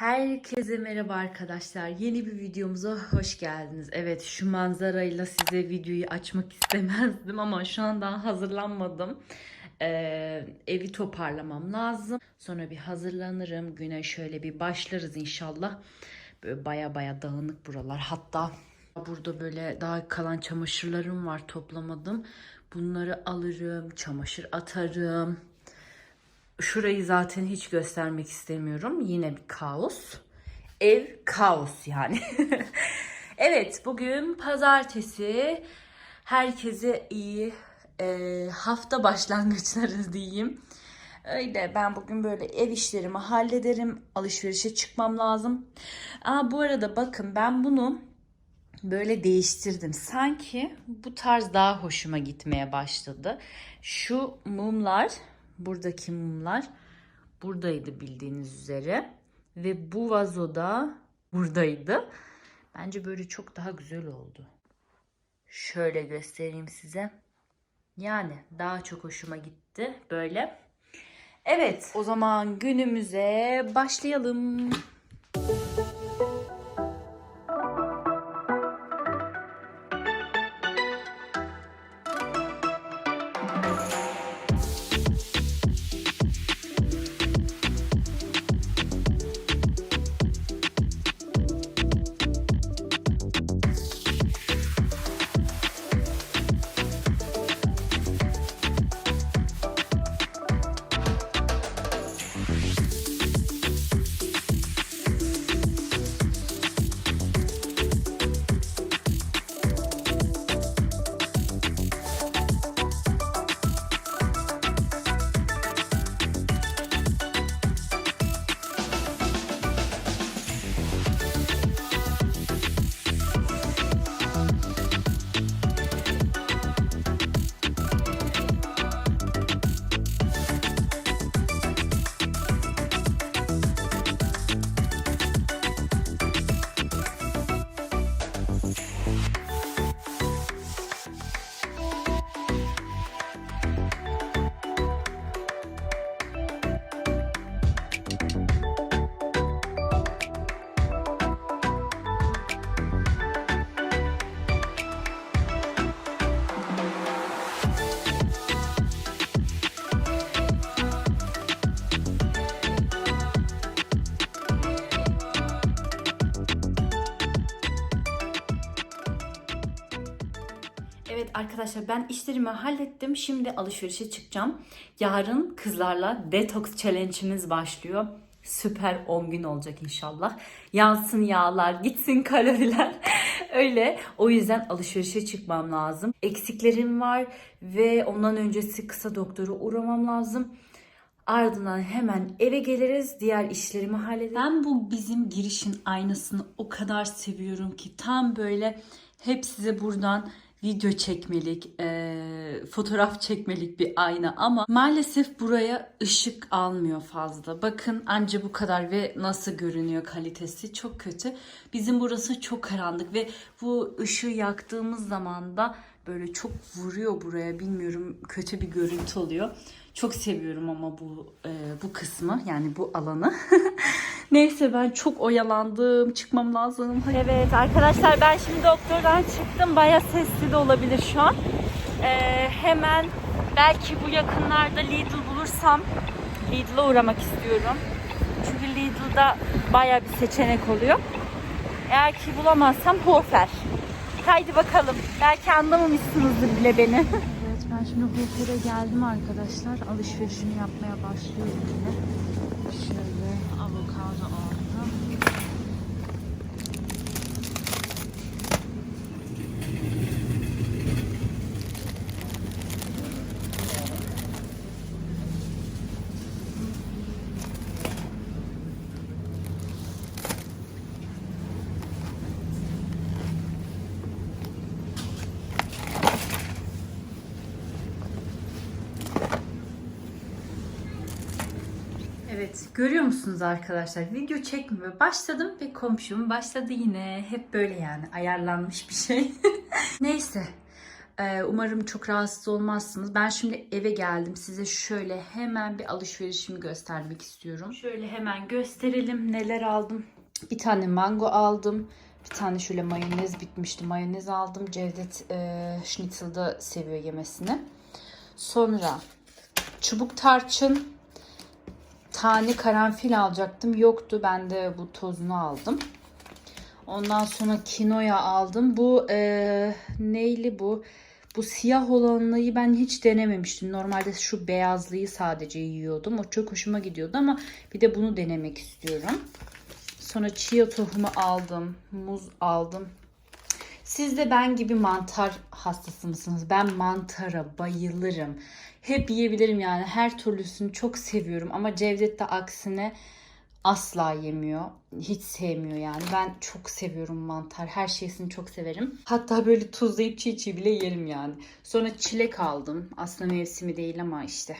Herkese merhaba arkadaşlar. Yeni bir videomuza hoş geldiniz. Evet şu manzarayla size videoyu açmak istemezdim ama şu an daha hazırlanmadım. Ee, evi toparlamam lazım. Sonra bir hazırlanırım. Güne şöyle bir başlarız inşallah. Böyle baya baya dağınık buralar. Hatta burada böyle daha kalan çamaşırlarım var toplamadım. Bunları alırım, çamaşır atarım. Şurayı zaten hiç göstermek istemiyorum. Yine bir kaos. Ev kaos yani. evet bugün pazartesi. Herkese iyi e, hafta başlangıçları diyeyim. Öyle ben bugün böyle ev işlerimi hallederim. Alışverişe çıkmam lazım. Aa, bu arada bakın ben bunu böyle değiştirdim. Sanki bu tarz daha hoşuma gitmeye başladı. Şu mumlar, buradaki mumlar buradaydı bildiğiniz üzere ve bu vazoda buradaydı. Bence böyle çok daha güzel oldu. Şöyle göstereyim size. Yani daha çok hoşuma gitti böyle. Evet, o zaman günümüze başlayalım. Evet arkadaşlar ben işlerimi hallettim. Şimdi alışverişe çıkacağım. Yarın kızlarla detox challenge'imiz başlıyor. Süper 10 gün olacak inşallah. Yansın yağlar, gitsin kaloriler. Öyle. O yüzden alışverişe çıkmam lazım. Eksiklerim var ve ondan öncesi kısa doktora uğramam lazım. Ardından hemen eve geliriz. Diğer işlerimi hallederim. Ben bu bizim girişin aynasını o kadar seviyorum ki tam böyle hep size buradan video çekmelik, e, fotoğraf çekmelik bir ayna ama maalesef buraya ışık almıyor fazla. Bakın anca bu kadar ve nasıl görünüyor kalitesi çok kötü. Bizim burası çok karanlık ve bu ışığı yaktığımız zaman da böyle çok vuruyor buraya bilmiyorum kötü bir görüntü oluyor. Çok seviyorum ama bu e, bu kısmı yani bu alanı. Neyse ben çok oyalandım. Çıkmam lazım. Hadi. Evet arkadaşlar ben şimdi doktordan çıktım. Baya sesli de olabilir şu an. Ee, hemen belki bu yakınlarda Lidl bulursam Lidl'a uğramak istiyorum. Çünkü Lidl'da baya bir seçenek oluyor. Eğer ki bulamazsam Hofer. Haydi bakalım. Belki anlamamışsınızdır bile beni. Şimdi Hofer'e geldim arkadaşlar. Alışverişimi yapmaya başlıyorum yine. Şöyle avokado aldım. Evet görüyor musunuz arkadaşlar video çekmeye başladım ve komşum başladı yine hep böyle yani ayarlanmış bir şey. Neyse Ee, umarım çok rahatsız olmazsınız. Ben şimdi eve geldim. Size şöyle hemen bir alışverişimi göstermek istiyorum. Şöyle hemen gösterelim neler aldım. Bir tane mango aldım. Bir tane şöyle mayonez bitmişti. Mayonez aldım. Cevdet e, schnitzel'da seviyor yemesini. Sonra çubuk tarçın, tane karanfil alacaktım. Yoktu. Ben de bu tozunu aldım. Ondan sonra kinoya aldım. Bu e, neyli bu? Bu siyah olanlıyı ben hiç denememiştim. Normalde şu beyazlıyı sadece yiyordum. O çok hoşuma gidiyordu ama bir de bunu denemek istiyorum. Sonra chia tohumu aldım. Muz aldım. Siz de ben gibi mantar hastası mısınız? Ben mantara bayılırım. Hep yiyebilirim yani. Her türlüsünü çok seviyorum. Ama Cevdet de aksine asla yemiyor. Hiç sevmiyor yani. Ben çok seviyorum mantar. Her şeysini çok severim. Hatta böyle tuzlayıp çiğ çiğ bile yerim yani. Sonra çilek aldım. Aslında mevsimi değil ama işte.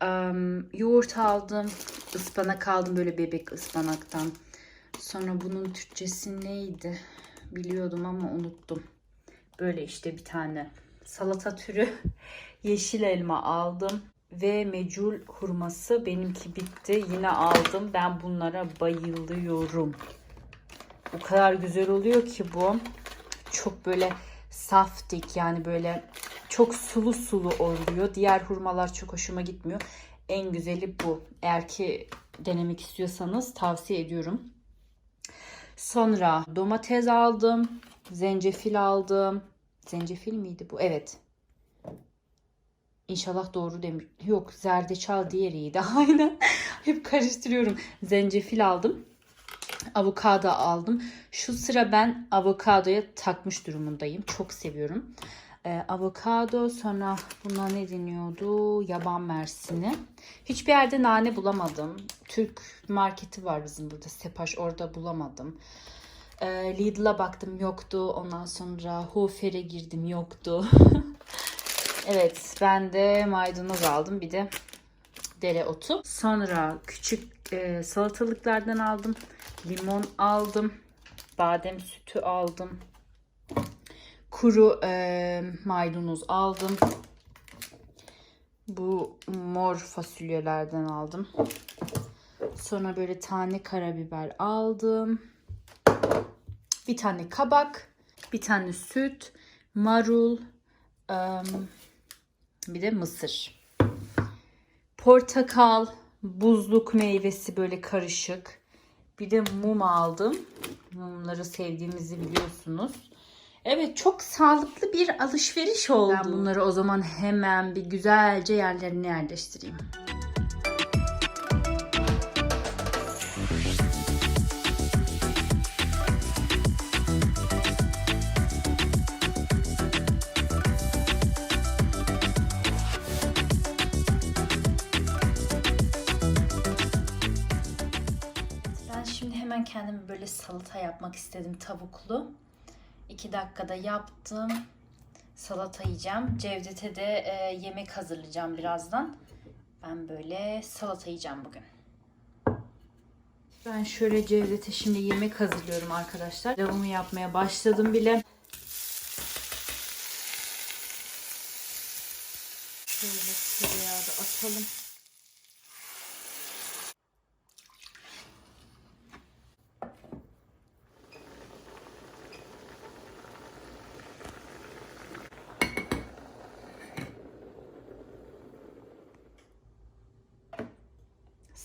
Em, yoğurt aldım. ıspanak aldım böyle bebek ıspanaktan. Sonra bunun Türkçesi neydi? Biliyordum ama unuttum. Böyle işte bir tane salata türü yeşil elma aldım ve mecul hurması benimki bitti. Yine aldım. Ben bunlara bayılıyorum. O kadar güzel oluyor ki bu. Çok böyle saftik yani böyle çok sulu sulu oluyor. Diğer hurmalar çok hoşuma gitmiyor. En güzeli bu. Eğer ki denemek istiyorsanız tavsiye ediyorum. Sonra domates aldım. Zencefil aldım. Zencefil miydi bu? Evet. İnşallah doğru demir. Yok zerdeçal diğeriydi. Aynen. Hep karıştırıyorum. Zencefil aldım. Avokado aldım. Şu sıra ben avokadoya takmış durumundayım. Çok seviyorum. Ee, avokado sonra buna ne deniyordu? Yaban mersini. Hiçbir yerde nane bulamadım. Türk marketi var bizim burada. Sepaş orada bulamadım. Ee, Lidl'a baktım yoktu. Ondan sonra Hofer'e girdim yoktu. evet ben de maydanoz aldım. Bir de dereotu. Sonra küçük e, salatalıklardan aldım. Limon aldım. Badem sütü aldım. Kuru e, maydanoz aldım. Bu mor fasulyelerden aldım. Sonra böyle tane karabiber aldım. Bir tane kabak, bir tane süt, marul, em, bir de mısır. Portakal, buzluk meyvesi böyle karışık. Bir de mum aldım. Mumları sevdiğimizi biliyorsunuz. Evet çok sağlıklı bir alışveriş oldu. Ben bunları o zaman hemen bir güzelce yerlerine yerleştireyim. Ben şimdi hemen kendime böyle salata yapmak istedim tavuklu. 2 dakikada yaptım. Salata yiyeceğim. Cevdet'e de e, yemek hazırlayacağım birazdan. Ben böyle salata yiyeceğim bugün. Ben şöyle Cevdet'e şimdi yemek hazırlıyorum arkadaşlar. Pilavımı yapmaya başladım bile. Şöyle tereyağı da atalım.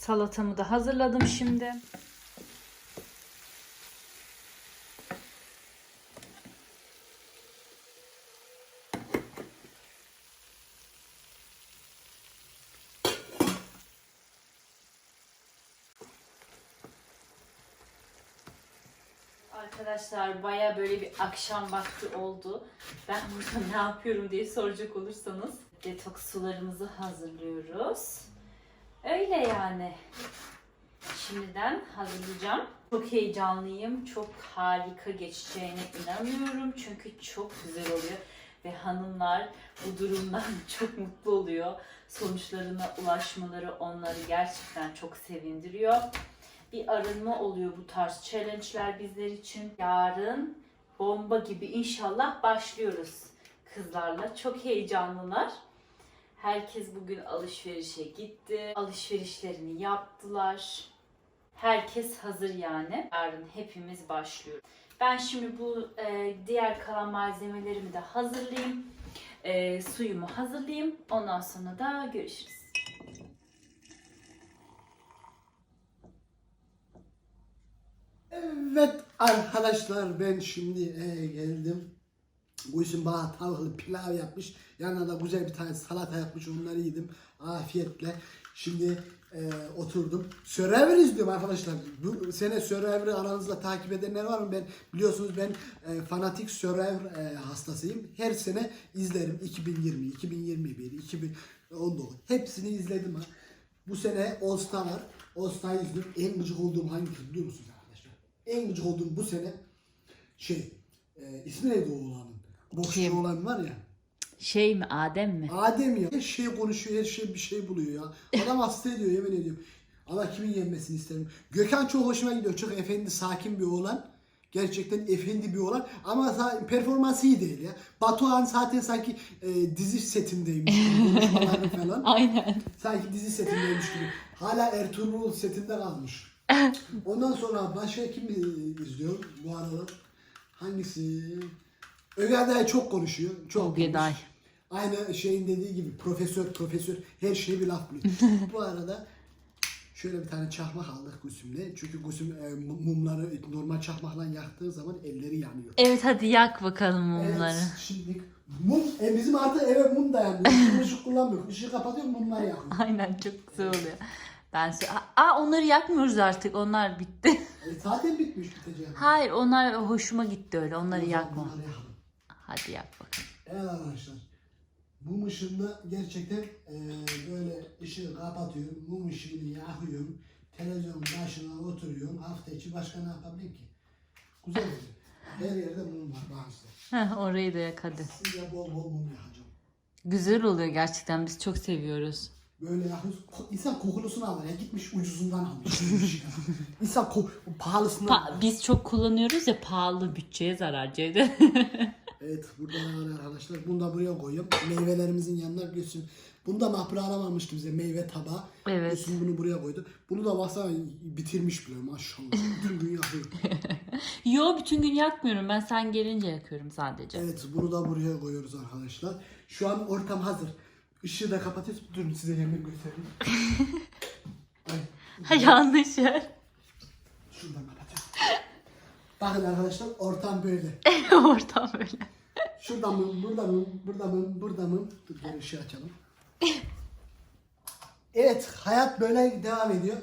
Salatamı da hazırladım şimdi. Arkadaşlar baya böyle bir akşam vakti oldu. Ben burada ne yapıyorum diye soracak olursanız detoks sularımızı hazırlıyoruz. Öyle yani. Şimdiden hazırlayacağım. Çok heyecanlıyım. Çok harika geçeceğine inanıyorum. Çünkü çok güzel oluyor. Ve hanımlar bu durumdan çok mutlu oluyor. Sonuçlarına ulaşmaları onları gerçekten çok sevindiriyor. Bir arınma oluyor bu tarz challenge'ler bizler için. Yarın bomba gibi inşallah başlıyoruz. kızlarla. Çok heyecanlılar. Herkes bugün alışverişe gitti. Alışverişlerini yaptılar. Herkes hazır yani. Yarın hepimiz başlıyoruz. Ben şimdi bu e, diğer kalan malzemelerimi de hazırlayayım. E, suyumu hazırlayayım. Ondan sonra da görüşürüz. Evet arkadaşlar ben şimdi eve geldim. Bu işin bana tavuklu pilav yapmış. Yanına da güzel bir tane salata yapmış. Onları yedim afiyetle. Şimdi e, oturdum. Survivor izliyorum arkadaşlar. Bu sene Survivor'ı aranızda takip edenler var mı? Ben biliyorsunuz ben e, fanatik Survivor e, hastasıyım. Her sene izlerim. 2020, 2021, 2019 hepsini izledim ha. Bu sene All Star var. All Star'ı izliyorum. En gıcık olduğum hangisi biliyor musunuz arkadaşlar? En gıcık olduğum bu sene şey e, ismi neydi o oğlanın? Boksçu olan var ya. Şey mi Adem mi? Adem ya. Her şey konuşuyor, her şey bir şey buluyor ya. Adam hasta ediyor yemin ediyorum. Allah kimin yenmesini isterim. Gökhan çok hoşuma gidiyor. Çok efendi, sakin bir oğlan. Gerçekten efendi bir oğlan. Ama performansı iyi değil ya. Batuhan zaten sanki e, dizi setindeymiş. gibi falan. Aynen. Sanki dizi setindeymiş gibi. Hala Ertuğrul setinde kalmış. Ondan sonra başka kim izliyor bu aralar? Hangisi? Ögerday çok konuşuyor. Çok Ögerday. konuşuyor. Aynı şeyin dediği gibi profesör profesör her şeyi bir laf buluyor. bu arada şöyle bir tane çakmak aldık Gülsüm'le. Çünkü Gülsüm e, mumları normal çakmakla yaktığı zaman elleri yanıyor. Evet hadi yak bakalım mumları. Evet, şimdi mum, e, bizim artık eve mum dayanmıyor. Işık, kullanmıyor. Işığı kapatıyor mumlar yakıyor. Aynen çok güzel oluyor. Ben Aa onları yakmıyoruz artık. Onlar bitti. E, zaten bitmiş bitecek. Hayır onlar hoşuma gitti öyle. Onları yakma. Yakalım. Hadi yak bakalım. Evet arkadaşlar. Mum ışığında gerçekten e, böyle ışığı kapatıyorum. Mum ışığını yakıyorum. Televizyon başına oturuyorum. Hafta içi başka ne yapabilirim ki? Güzel oluyor. Her yerde mum var bazı. Heh, orayı da yak hadi. Size bol bol mum yakacağım. Güzel oluyor gerçekten. Biz çok seviyoruz. Böyle yakıyoruz. Ko- İnsan kokulusunu alır ya. Gitmiş ucuzundan almış. İnsan ko- pahalısını Pa- alır. biz çok kullanıyoruz ya pahalı bütçeye zarar Cevdet. Evet burada ne var arkadaşlar? Bunu da buraya koyuyorum. Meyvelerimizin yanına götürsün. Bunu da mahpura alamamıştı bize meyve tabağı. Evet. Gülsüm bunu buraya koydu. Bunu da baksana bitirmiş bile maşallah. Bütün gün yakıyor. Yo bütün gün yakmıyorum. Ben sen gelince yakıyorum sadece. Evet bunu da buraya koyuyoruz arkadaşlar. Şu an ortam hazır. Işığı da kapatıyoruz. Durun size yemek göstereyim. Ay, yanlış yer. şuradan kapatıyorum. Bakın arkadaşlar ortam böyle. Ortam böyle. Şurada mı, burada mı, burada mı, burada mı? Dur gel ışığı açalım. Evet, hayat böyle devam ediyor.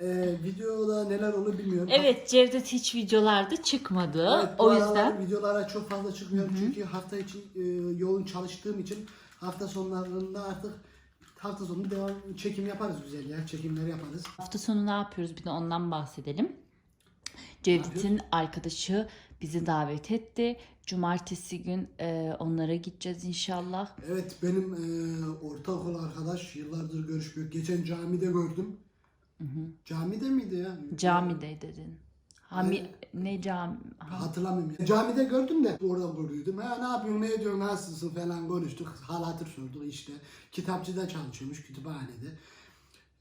Ee, videoda neler olur bilmiyorum. Evet Cevdet hiç videolarda çıkmadı. Evet, bu o aralar yüzden videolara çok fazla çıkmıyorum çünkü hafta içi e, yoğun çalıştığım için hafta sonlarında artık hafta sonu devam çekim yaparız güzel ya. Çekimler yaparız. hafta sonu ne yapıyoruz bir de ondan bahsedelim. Cevdet'in arkadaşı bizi davet etti. Cumartesi gün e, onlara gideceğiz inşallah. Evet benim e, ortaokul arkadaş yıllardır görüşmüyor. Geçen camide gördüm. Camide miydi ya? Camide dedin. Hami ne cami? Ha- Hatırlamıyorum. Ya. Camide gördüm de oradan görüyordum. Ha ne yapıyorsun, ne ediyorsun, nasılsın falan konuştuk. Hal hatır sorduk işte. Kitapçıda çalışıyormuş, kütüphanede.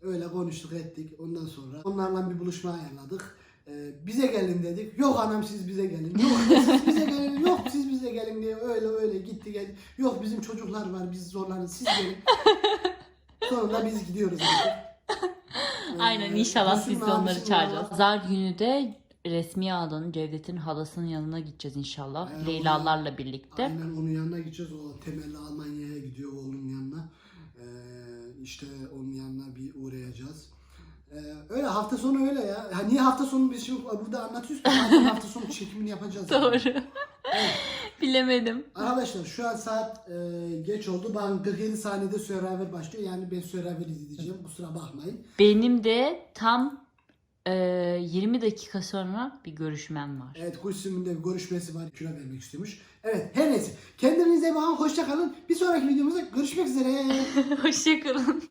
Öyle konuştuk ettik. Ondan sonra onlarla bir buluşma ayarladık. Bize gelin dedik. Yok anam siz bize gelin. Yok siz bize gelin. Yok siz bize gelin diye öyle öyle gitti geldi. Yok bizim çocuklar var biz zorlanırız siz gelin. Sonunda biz gidiyoruz artık. Aynen Ee, inşallah biz de onları çağıracağız. Pazar günü de resmi ağdanın Cevdet'in halasının yanına gideceğiz inşallah. Ee, Leylalarla birlikte. Aynen onun yanına gideceğiz. O temelli Almanya'ya gidiyor oğlum yanına. Ee, işte onun yanına bir uğrayacağız. Ee, öyle hafta sonu öyle ya. ya. Niye hafta sonu biz şimdi burada anlatıyoruz ki zaten hafta sonu çekimini yapacağız. Doğru. Evet. Bilemedim. Arkadaşlar şu an saat e, geç oldu. Ben 47 saniyede Survivor başlıyor. Yani ben Survivor izleyeceğim. Kusura bakmayın. Benim de tam e, 20 dakika sonra bir görüşmem var. Evet Gülsüm'ün de bir görüşmesi var. Kilo vermek istiyormuş. Evet her neyse. Kendinize bakın. Hoşça kalın. Bir sonraki videomuzda görüşmek üzere. Hoşçakalın.